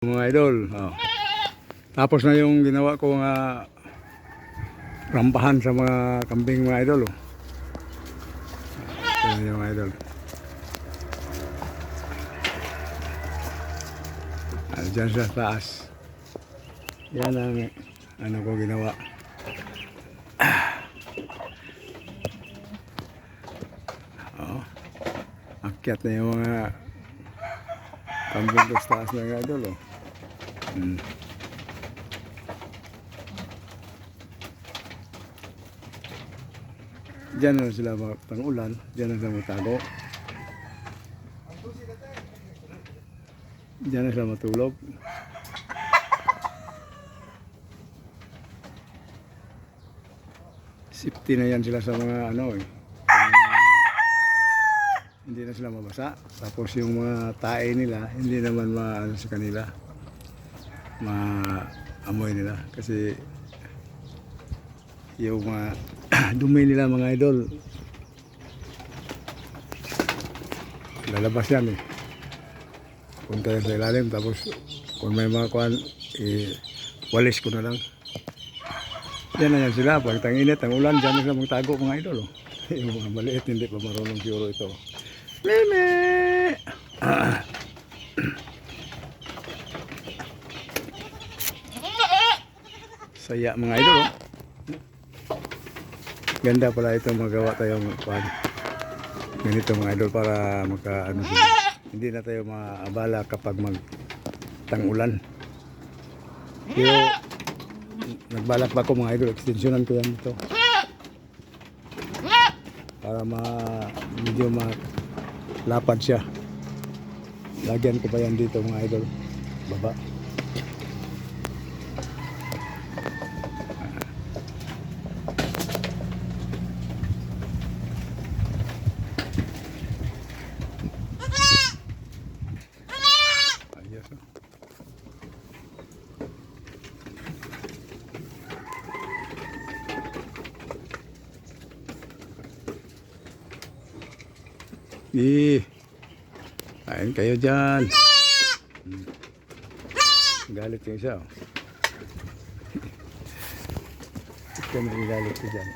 Mga idol. Oh. Tapos na yung ginawa ko nga rampahan sa mga kambing mga idol. Oh. Na yung mga idol. Ano dyan sa taas. Yan ang ano ko ginawa. Oh. Akyat na yung mga kambing sa taas mga idol. Oh. Hmm. Diyan na sila mga pangulan, diyan na sila matago. Diyan na sila matulog. Safety na yan sila sa mga ano eh. Hindi na sila mabasa. Tapos yung mga tae nila, hindi naman maano sa kanila. Maamoy nila. Kasi yung mga dumi nila mga idol. Lalabas yan eh. Punta yan sa ilalim. Tapos kung may mga kuhan, eh, walis ko na lang. Yan na yan sila. Pag tanginit, ang ulan, dyan sila magtago mga idol. Oh. yung mga maliit, hindi pa marunong siguro ito. Meme! Ah. Saya mga idol. Oh. Ganda pala ito magawa tayong kwan. Ganito mga idol para maka ano. Hindi na tayo maabala kapag mag tang-ulan. Pero nagbalak pa ako mga idol, extensionan ko yan dito. Para ma medyo ma lapad siya. Lagyan ko pa yan dito mga idol. Baba. Ayos. oh. Eh, kain kayo dyan. Hmm. Galit yung isa. oh. Ito may galit ko dyan.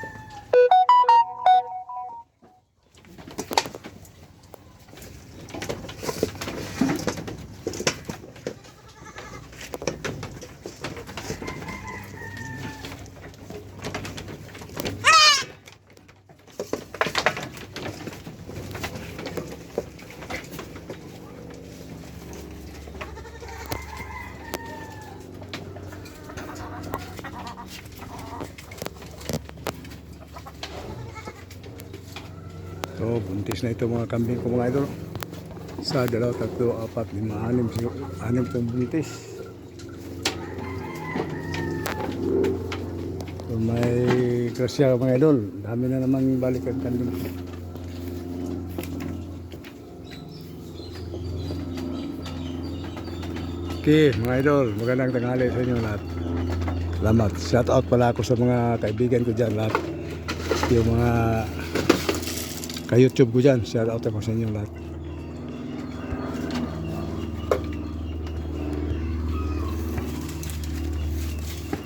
So, buntis na ito mga kambing ko mga idol. Sa dalawa, tatlo, apat, lima, anim, anim itong buntis. So, may grasya mga idol. Dami na namang balik ang kambing. Okay, mga idol, magandang tanghali sa inyo lahat. Salamat. Shout out pala ako sa mga kaibigan ko dyan lahat. Yung mga ka-YouTube ko dyan. Shout out ako sa inyo lahat.